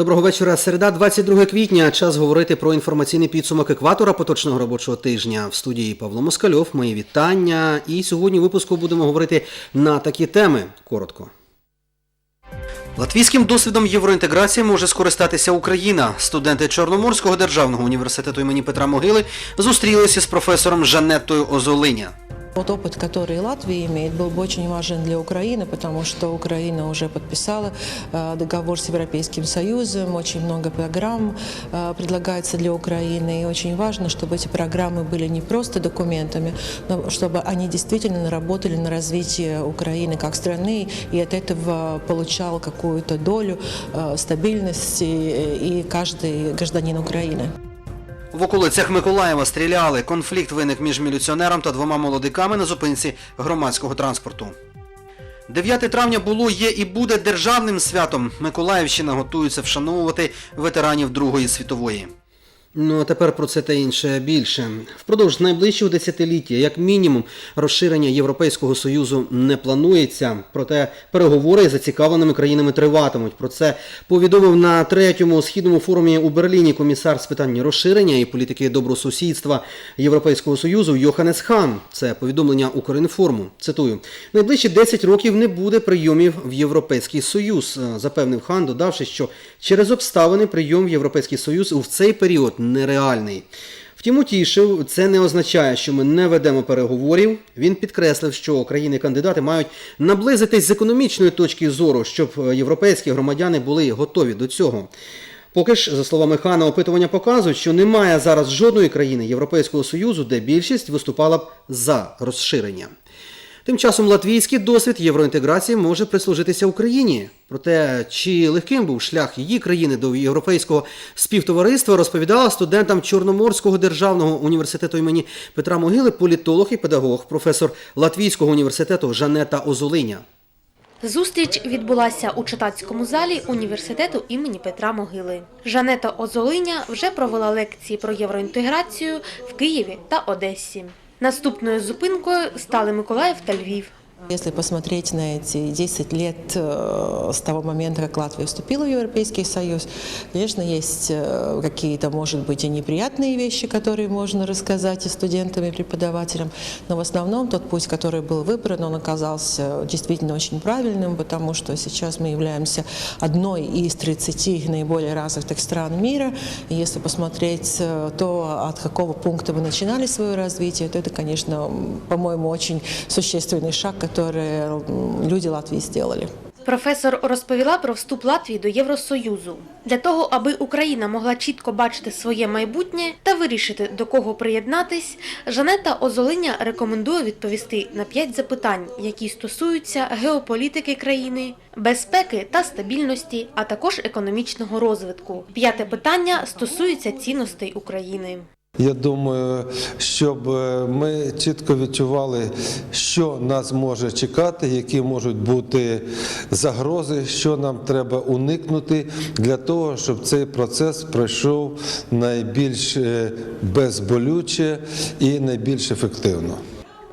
Доброго вечора. Середа, 22 квітня. Час говорити про інформаційний підсумок екватора поточного робочого тижня. В студії Павло Москальов. Мої вітання. І сьогодні в випуску будемо говорити на такі теми. Коротко. Латвійським досвідом євроінтеграції може скористатися Україна. Студенти Чорноморського державного університету імені Петра Могили зустрілися з професором Жанеттою Озолиня. Тот опыт, который Латвия имеет, был бы очень важен для Украины, потому что Украина уже подписала э, договор с Европейским Союзом, очень много программ э, предлагается для Украины, и очень важно, чтобы эти программы были не просто документами, но чтобы они действительно работали на развитие Украины как страны, и от этого получал какую-то долю э, стабильности и каждый гражданин Украины. В околицях Миколаєва стріляли. Конфлікт виник між міліціонером та двома молодиками на зупинці громадського транспорту. 9 травня було, є і буде державним святом. Миколаївщина готується вшановувати ветеранів Другої світової. Ну а тепер про це та інше більше. Впродовж найближчого десятиліття, як мінімум, розширення Європейського Союзу не планується. Проте переговори з зацікавленими країнами триватимуть. Про це повідомив на третьому східному форумі у Берліні комісар з питань розширення і політики добросусідства Європейського Союзу Йоханес Хан. Це повідомлення Укрінформу. Цитую: найближчі 10 років не буде прийомів в Європейський Союз, е, запевнив Хан, додавши, що через обставини прийом в Європейський Союз у цей період нереальний. Втім, утішив, це не означає, що ми не ведемо переговорів. Він підкреслив, що країни-кандидати мають наблизитись з економічної точки зору, щоб е, європейські громадяни були готові до цього. Поки ж, за словами Хана, опитування показують, що немає зараз жодної країни Європейського Союзу, де більшість виступала б за розширення. Тим часом латвійський досвід євроінтеграції може прислужитися Україні. Проте, чи легким був шлях її країни до європейського співтовариства, розповідала студентам Чорноморського державного університету імені Петра Могили політолог і педагог, професор Латвійського університету Жанета Озолиня. Зустріч відбулася у читацькому залі університету імені Петра Могили. Жанета Озолиня вже провела лекції про євроінтеграцію в Києві та Одесі. Наступною зупинкою стали Миколаїв та Львів. Если посмотреть на эти 10 лет э, с того момента, как Латвия вступила в Европейский Союз, конечно, есть э, какие-то, может быть, и неприятные вещи, которые можно рассказать и студентам, и преподавателям, но в основном тот путь, который был выбран, он оказался действительно очень правильным, потому что сейчас мы являемся одной из 30 наиболее развитых стран мира, и если посмотреть э, то, от какого пункта мы начинали свое развитие, то это, конечно, по-моему, очень существенный шаг, который м, люди Латвии сделали. Професор розповіла про вступ Латвії до Євросоюзу. Для того, аби Україна могла чітко бачити своє майбутнє та вирішити, до кого приєднатись, Жанета Озолиня рекомендує відповісти на п'ять запитань, які стосуються геополітики країни, безпеки та стабільності, а також економічного розвитку. П'яте питання стосується цінностей України. Я думаю, щоб е, ми чітко відчували, що нас може чекати, які можуть бути загрози, що нам треба уникнути для того, щоб цей процес пройшов найбільш е, безболюче і найбільш ефективно.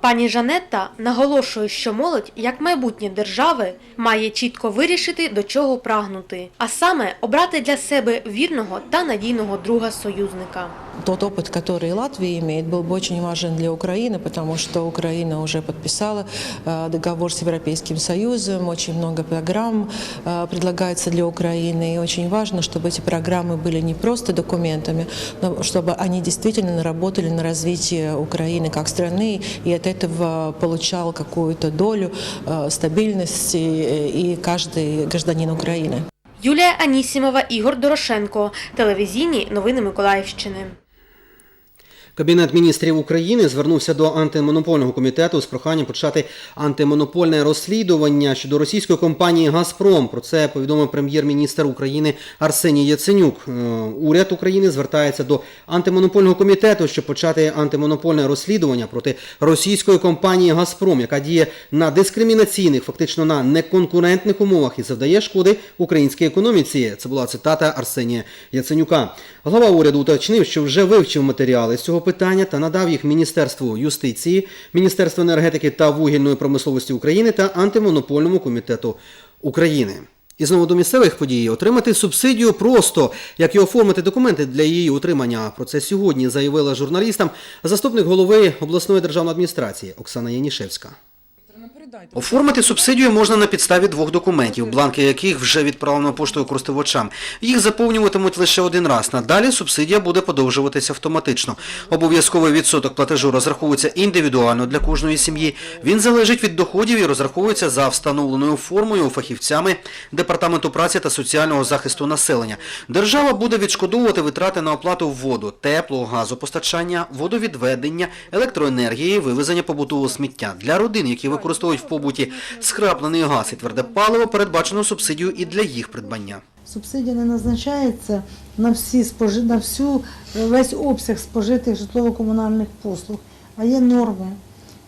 Пані Жанетта наголошує, що молодь, як майбутнє держави, має чітко вирішити, до чого прагнути, а саме обрати для себе вірного та надійного друга-союзника Тот опыт, который Латвия имеет, был бы очень важен для Украины, потому что Украина уже подписала э, договор с Европейским Союзом, очень много программ э, предлагается для Украины, и очень важно, чтобы эти программы были не просто документами, но чтобы они действительно работали на развитие Украины как страны, и от этого получал какую-то долю э, стабильности э, и каждый гражданин Украины. Юлія Анісімова, Ігор Дорошенко. Телевізійні новини Миколаївщини. Кабінет міністрів України звернувся до антимонопольного комітету з проханням почати антимонопольне розслідування щодо російської компанії Газпром. Про це повідомив прем'єр-міністр України Арсеній Яценюк. Е, Уряд України звертається до антимонопольного комітету, щоб почати антимонопольне розслідування проти російської компанії Газпром, яка діє на дискримінаційних, фактично на неконкурентних умовах і завдає шкоди українській економіці. Це була цитата Арсенія Яценюка. Глава уряду уточнив, що вже вивчив матеріали з цього питання та надав їх Міністерству юстиції, Міністерству енергетики та вугільної промисловості України та антимонопольному комітету України. І знову до місцевих подій отримати субсидію просто, як і оформити документи для її утримання. Про це сьогодні заявила журналістам заступник голови обласної державної адміністрації Оксана Янішевська. Оформити субсидію можна на підставі двох документів, бланки яких вже відправлено поштою користувачам. Їх заповнюватимуть лише один раз. Надалі субсидія буде подовжуватися автоматично. Обов'язковий відсоток платежу розраховується індивідуально для кожної сім'ї. Він залежить від доходів і розраховується за встановленою формою фахівцями Департаменту праці та соціального захисту населення. Держава буде відшкодовувати витрати на оплату воду, тепло, газопостачання, водовідведення, електроенергії, вивезення побутового сміття. Для родин, які використовують в побуті скраплений газ і тверде паливо, передбачено субсидію і для їх придбання. Субсидія не назначається на всі на всю е, весь обсяг спожитих житлово-комунальних послуг, а є норми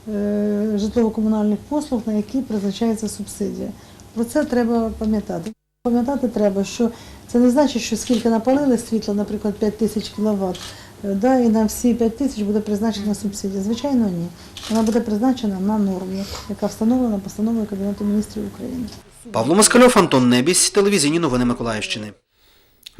е, житлово-комунальних послуг, на які призначається субсидія. Про це треба пам'ятати. Пам'ятати треба, що це не значить, що скільки напалили світла, наприклад, 5 тисяч кВт, да, і на всі 5 тисяч буде призначена субсидія. Звичайно, ні. Вона буде призначена на нормі, яка встановлена постановою Кабінету міністрів України. Павло Москальов, Антон Небісь, телевізійні новини Миколаївщини.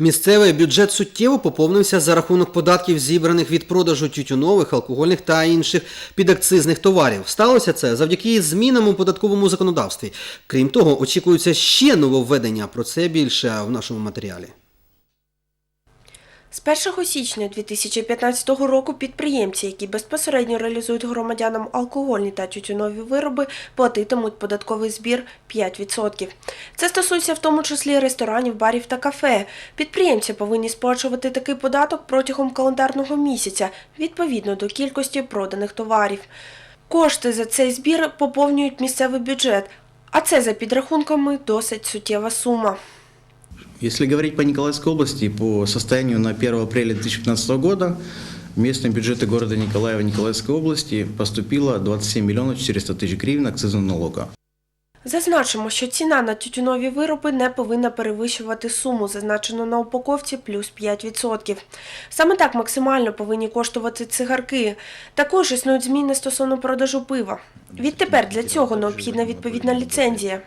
Місцевий бюджет суттєво поповнився за рахунок податків, зібраних від продажу тютюнових, алкогольних та інших підакцизних товарів. Сталося це завдяки змінам у податковому законодавстві. Крім того, очікуються ще нововведення. Про це більше в нашому матеріалі. З 1 січня 2015 року підприємці, які безпосередньо реалізують громадянам алкогольні та тютюнові вироби, платитимуть податковий збір 5%. Це стосується в тому числі ресторанів, барів та кафе. Підприємці повинні сплачувати такий податок протягом календарного місяця відповідно до кількості проданих товарів. Кошти за цей збір поповнюють місцевий бюджет, а це за підрахунками досить суттєва сума. Если говорить по Николаевской области, по состоянию на 1 апреля 2015 года в местные бюджеты города Николаева Николаевской области поступило 27 миллионов 400 тысяч гривен акцизного налога. Зазначимо, що ціна на тютюнові вироби не повинна перевищувати суму, зазначену на упаковці плюс 5%. Саме так максимально повинні коштувати цигарки. Також існують зміни стосовно продажу пива. Відтепер для цього необхідна відповідна ліцензія.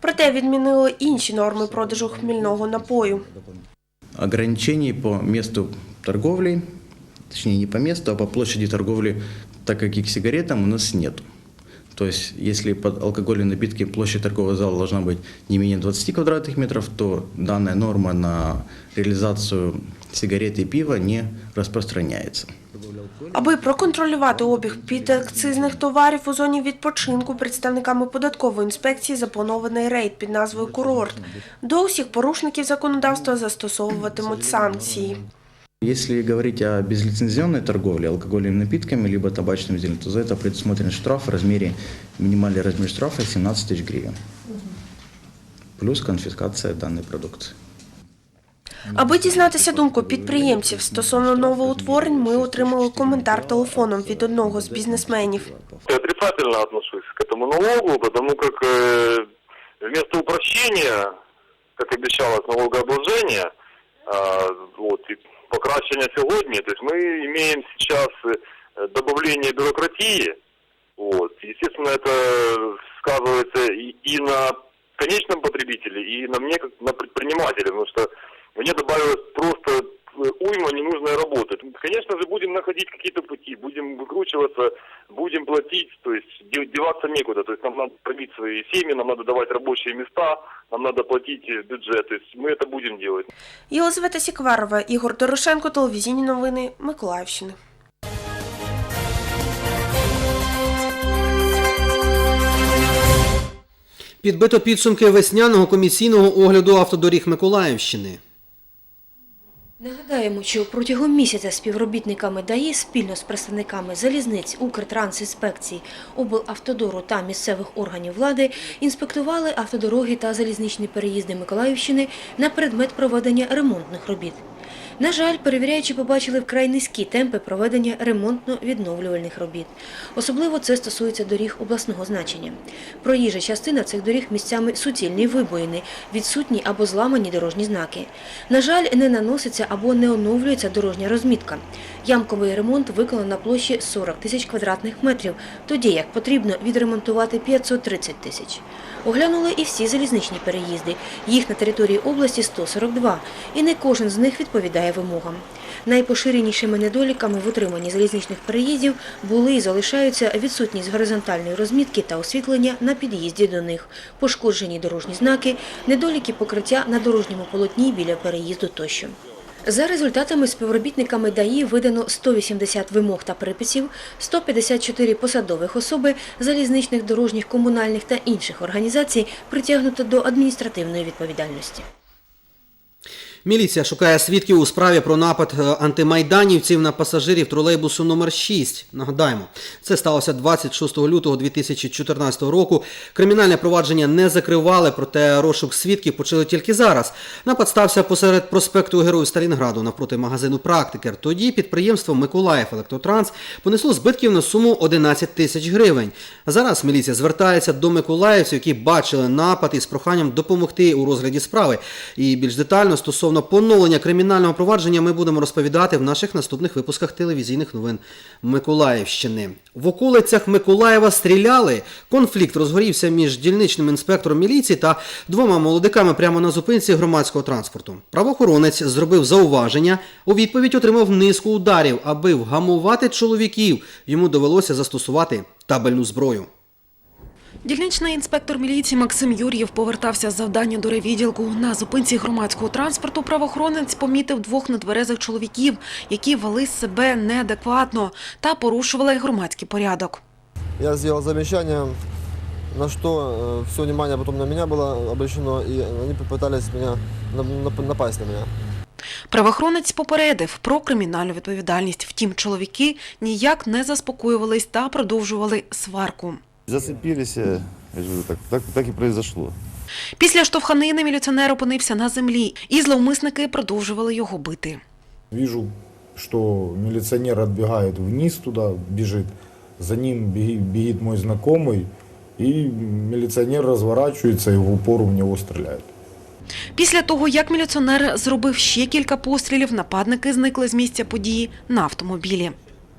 Проте відмінили інші норми продажу хмільного напою. Ограничений по месту торговли, точнее не по месту, а по площади торговли, так как и к сигаретам у нас нет. То есть, если под алкогольные напитки площадь торгового зала должна быть не менее 20 квадратных метров, то данная норма на реализацию сигарет и пива не распространяется. Аби проконтролювати обіг підакцизних товарів у зоні відпочинку, представниками податкової інспекції запланований рейд під назвою Курорт. До усіх порушників законодавства застосовуватимуть санкції. Если говорить о безлицензионной торговле алкогольными напитками либо табачным изделием, то за это предусмотрен штраф в размере, минимальный размер штрафа 17 тысяч гривен. Плюс конфискация данной продукции. Аби дізнатися думку підприємців стосовно новоутворень, ми отримали коментар телефоном від одного з бізнесменів. Я отрицательно отношусь к этому налогу, потому как э, вместо упрощения, как обещалось налогообложение, э, вот, и покращення сьогодні, то есть мы имеем сейчас э, добавление бюрократии, вот, естественно, это сказывается и, и на конечном потребителе, и на мне, как на предпринимателе, потому что мне добавилось просто уйма ненужной работы. Конечно же, будем находить какие-то пути, будем выкручиваться, будем платить, то есть де- деваться некуда. То есть нам надо пробить свои семьи, нам надо давать рабочие места, нам надо платить в бюджет. То есть мы это будем делать. Єлизавета Сікварова, Ігор Дорошенко, телевізійні новини Миколаївщини. Підбито підсумки весняного комісійного огляду автодоріг Миколаївщини. Нагадаємо, що протягом місяця співробітниками ДАІ спільно з представниками залізниць, Укртрансінспекції, облавтодору та місцевих органів влади інспектували автодороги та залізничні переїзди Миколаївщини на предмет проведення ремонтних робіт. На жаль, перевіряючи, побачили вкрай низькі темпи проведення ремонтно-відновлювальних робіт. Особливо це стосується доріг обласного значення. Проїжджа частина цих доріг місцями суцільні вибоїни, відсутні або зламані дорожні знаки. На жаль, не наноситься або не оновлюється дорожня розмітка. Ямковий ремонт виконано на площі 40 тисяч квадратних метрів, тоді як потрібно відремонтувати 530 тисяч. Оглянули і всі залізничні переїзди. Їх на території області 142, і не кожен з них відповідає вимогам. Найпоширенішими недоліками в утриманні залізничних переїздів були і залишаються відсутність горизонтальної розмітки та освітлення на під'їзді до них, пошкоджені дорожні знаки, недоліки покриття на дорожньому полотні біля переїзду тощо. За результатами співробітниками ДАІ видано 180 вимог та приписів, 154 посадових особи залізничних, дорожніх, комунальних та інших організацій притягнуто до адміністративної відповідальності. Міліція шукає свідків у справі про напад е, антимайданівців на пасажирів тролейбусу номер 6 Нагадаємо, це сталося 26 лютого 2014 року. Кримінальне провадження не закривали, проте розшук свідків почали тільки зараз. Напад стався посеред проспекту Героїв Сталінграду навпроти магазину Практикер. Тоді підприємство Миколаїв Електротранс понесло збитків на суму 11 тисяч гривень. Зараз міліція звертається до миколаївців, які бачили напад із проханням допомогти у розгляді справи. І більш детально стосовно поновлення кримінального провадження ми будемо розповідати в наших наступних випусках телевізійних новин Миколаївщини. В околицях Миколаєва стріляли. Конфлікт розгорівся між дільничним інспектором міліції та двома молодиками прямо на зупинці громадського транспорту. Правоохоронець зробив зауваження. У відповідь отримав низку ударів. Аби вгамувати чоловіків, йому довелося застосувати табельну зброю. Дільничний інспектор міліції Максим Юр'єв повертався з завдання до райвідділку. На зупинці громадського транспорту правоохоронець помітив двох нетверезих чоловіків, які вели себе неадекватно та порушували громадський порядок. Я сделал замечание, на что все внимание потом на меня было обращено, и они попытались меня на- на- напасть на меня. Правоохоронець попередив про кримінальну відповідальність. Втім, чоловіки ніяк не заспокоювались та продовжували сварку. Зацепились, э, я же говорю, так, так, так и произошло. Після штовханини міліціонер опинився на землі, і зловмисники продовжували його бити. Вижу, что милиционер отбегает вниз туда, бежит. За ним беги- бегит мой знакомый, и милиционер разворачивается и в упор в него стреляет. Після того, як міліціонер зробив ще кілька пострілів, нападники зникли з місця події на автомобілі.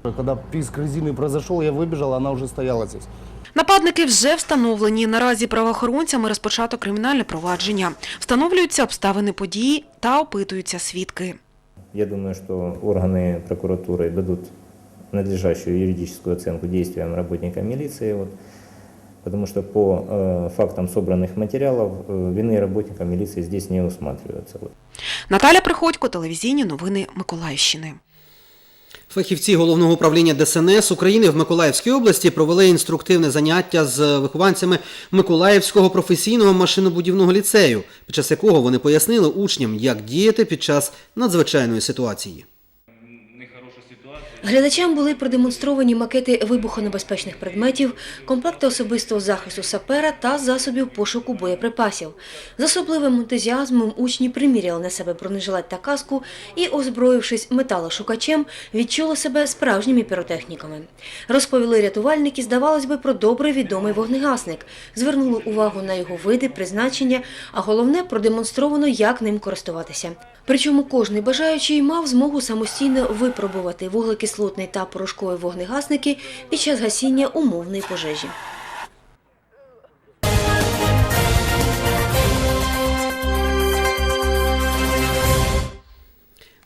Когда писк резины произошел, я выбежал, она уже стояла здесь. Нападники вже встановлені. Наразі правоохоронцями розпочато кримінальне провадження. Встановлюються обставини події та опитуються свідки. Я думаю, что органы прокуратуры дадут надлежащую юридическую оценку действиям работника милиции, вот, потому что по э, фактам собранных материалов э, вины работника милиции здесь не усматривается. Вот. Наталя Приходько, телевізійні новини Миколаївщини. Фахівці головного управління ДСНС України в Миколаївській області провели інструктивне заняття з вихованцями Миколаївського професійного машинобудівного ліцею, під час якого вони пояснили учням, як діяти під час надзвичайної ситуації. Глядачам були продемонстровані макети вибухонебезпечних предметів, комплекти особистого захисту сапера та засобів пошуку боєприпасів. З особливим ентузіазмом учні приміряли на себе бронежилет та каску і, озброївшись металошукачем, відчули себе справжніми піротехніками. Розповіли рятувальники, здавалось би, про добре відомий вогнегасник, звернули увагу на його види, призначення, а головне продемонстровано, як ним користуватися. Причому кожний бажаючий мав змогу самостійно випробувати вуглекислотний та порошкові вогнегасники під час гасіння умовної пожежі.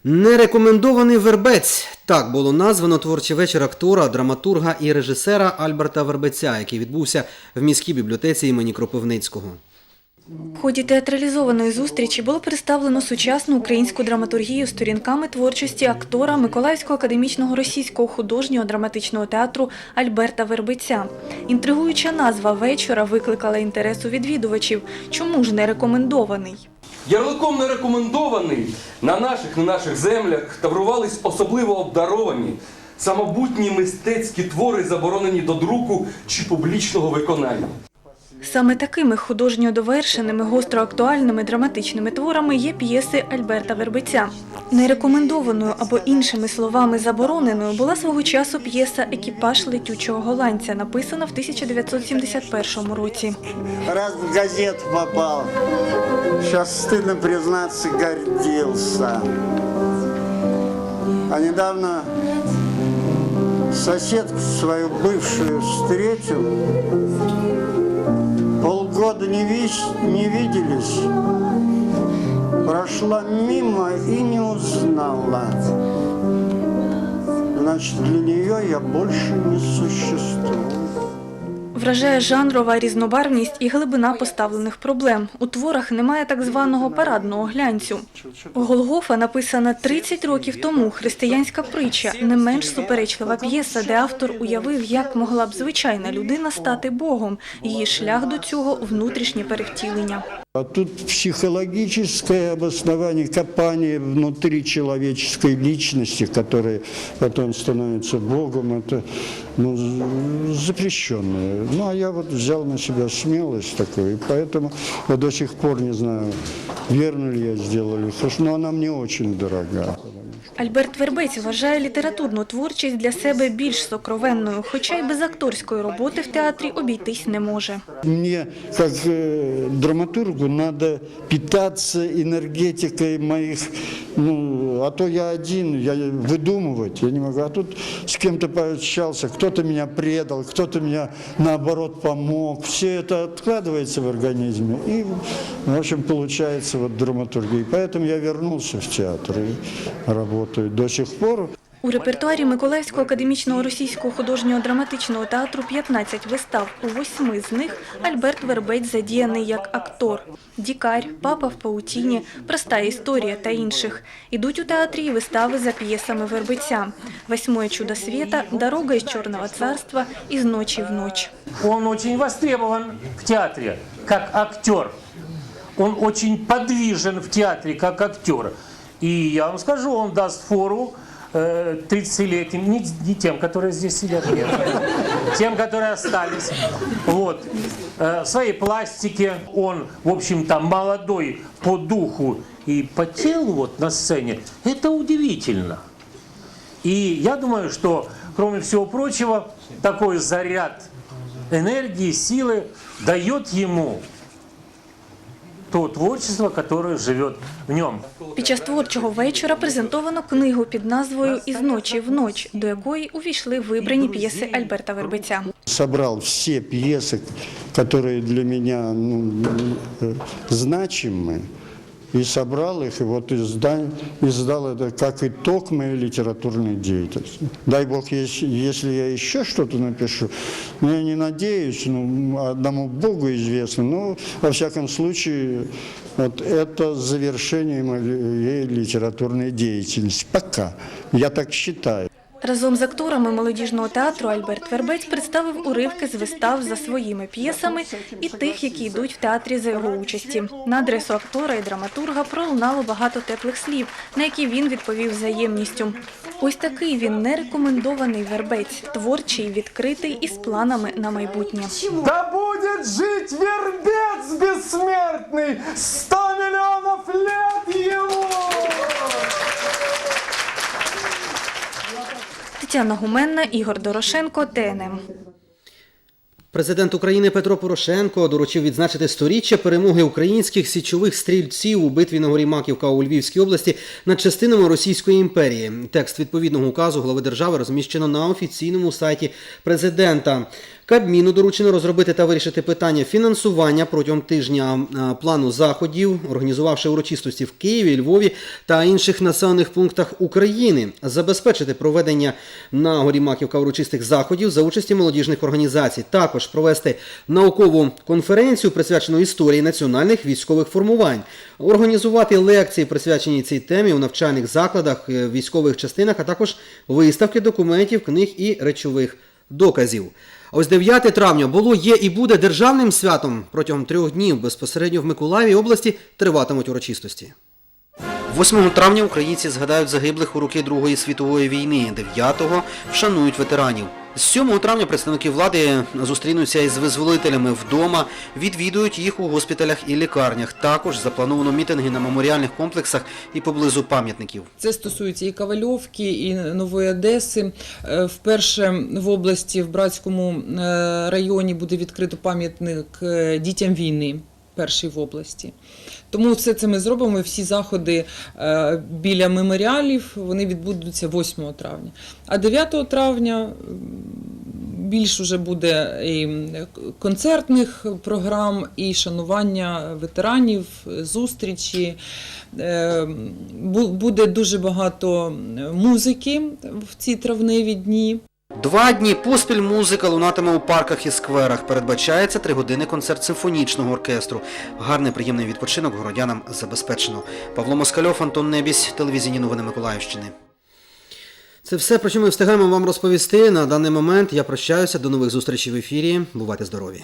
Нерекомендований вербець так було названо творчий вечір актора, драматурга і режисера Альберта Вербеця, який відбувся в міській бібліотеці імені Кропивницького. В ході театралізованої зустрічі було представлено сучасну українську драматургію сторінками творчості актора Миколаївського академічного російського художнього драматичного театру Альберта Вербиця. Інтригуюча назва вечора викликала інтерес у відвідувачів. Чому ж не рекомендований? Ярликом не рекомендований на наших на наших землях таврувались особливо обдаровані, самобутні мистецькі твори, заборонені до друку чи публічного виконання. Саме такими художньо довершеними, гостро актуальними драматичними творами є п'єси Альберта Вербиця. Нерекомендованою або іншими словами забороненою була свого часу п'єса Екіпаж летючого голландця, написана в 1971 році. Раз в газету попал. Сейчас стыдно признаться, гордился. А недавно соседку свою бывшую встретил. Полгода не, вис- не виделись. Прошла мимо и не узнала. Значит, для нее я больше не существую. Вражає жанрова різнобарвність і глибина поставлених проблем. У творах немає так званого парадного глянцю. Голгофа написана 30 років тому. Християнська притча не менш суперечлива п'єса, де автор уявив, як могла б звичайна людина стати Богом. Її шлях до цього внутрішнє перевтілення. А тут психологическое обоснование копания внутри человеческой личности, которая потом становится Богом, это ну, запрещенное. Ну, а я вот взял на себя смелость такую, и поэтому я до сих пор не знаю, верно ли я сделал но она мне очень дорога. Альберт Вербець вважає літературну творчість для себе більш сокровенною, хоча й без акторської роботи в театрі обійтись не може. Мне, как э, драматургу, надо питаться энергетикой моих, ну, а то я один, я выдумывать, я не могу. А тут с кем-то пообщался, кто-то меня предал, кто-то меня, наоборот, помог. Все это откладывается в организме, и, в общем, получается вот драматургия. Поэтому я вернулся в театр и работаю до сих пор. У репертуарі Миколаївського академічного російського художнього драматичного театру 15 вистав. У восьми з них Альберт Вербець задіяний як актор. Дікар, Папа в паутіні, Проста історія та інших. Ідуть у театрі і вистави за п'єсами Вербеця. Восьмое чудо света, Дорога із Чорного царства, Із ночі в ночь. Он очень востребован в театре как актер. Он очень подвижен в театре как актер. И я вам скажу, он даст фору э, 30-летним, не, не тем, которые здесь сидят, нет, тем, которые остались. Вот. Э, в своей пластике он, в общем-то, молодой по духу и по телу вот на сцене. Это удивительно. И я думаю, что, кроме всего прочего, такой заряд энергии, силы дает ему то творчество, которое живет в нем. Під час творчого вечора презентовано книгу під назвою «Із ночі в ноч», до якої увійшли вибрані п'єси Альберта Вербеця. собрал все пьесы, которые для меня ну, э, значимы, и собрал их, и вот изда- издал это как итог моей литературной деятельности. Дай Бог, если, если я еще что-то напишу, но я не надеюсь, ну, одному Богу известно, но, во всяком случае, вот это завершение моей литературной деятельности. Пока. Я так считаю. Разом з акторами молодіжного театру Альберт Вербець представив уривки з вистав за своїми п'єсами і тих, які йдуть в театрі за його участі. На адресу актора і драматурга пролунало багато теплих слів, на які він відповів взаємністю. Ось такий він нерекомендований вербець, творчий, відкритий і з планами на майбутнє. Да будет жить вербец бессмертный! Сто миллионов лет ему! Тетяна Гуменна, Ігор Дорошенко, ТНМ. Президент України Петро Порошенко доручив відзначити сторіччя перемоги українських січових стрільців у битві на горі Маківка у Львівській області над частинами Російської імперії. Текст відповідного указу глави держави розміщено на офіційному сайті президента. Кабміну доручено розробити та вирішити питання фінансування протягом тижня плану заходів, організувавши урочистості в Києві, Львові та інших населених пунктах України, забезпечити проведення на горі Маківка урочистих заходів за участі молодіжних організацій, також провести наукову конференцію, присвячену історії національних військових формувань, організувати лекції, присвячені цій темі у навчальних закладах, е, військових частинах, а також виставки документів, книг і речових доказів. Ось 9 травня було, є і буде державним святом. Протягом трьох днів безпосередньо в Миколаєві області триватимуть урочистості. 8 травня українці згадають загиблих у роки Другої світової війни. 9-го вшанують ветеранів. З 7 травня представники влади зустрінуться із визволителями вдома, відвідують їх у госпіталях і лікарнях. Також заплановано мітинги на меморіальних комплексах і поблизу пам'ятників. Це стосується і Ковальовки, і Нової Одеси. Е, Вперше в області, в Братському е, районі буде відкрито пам'ятник е, дітям війни. Перший в області. Тому все це ми зробимо. Всі заходи е, біля меморіалів вони відбудуться 8 травня. А 9 травня більш уже буде і концертних програм, і шанування ветеранів, зустрічі. Е, Буде дуже багато музики в ці травневі дні. Два дні поспіль музика лунатиме у парках і скверах. Передбачається три години концерт симфонічного оркестру. Гарний приємний відпочинок городянам забезпечено. Павло Москальов, Антон Небісь, телевізійні новини Миколаївщини. Це все, про що ми встигаємо вам розповісти. На даний момент я прощаюся. До нових зустрічей в ефірі. Бувайте здорові!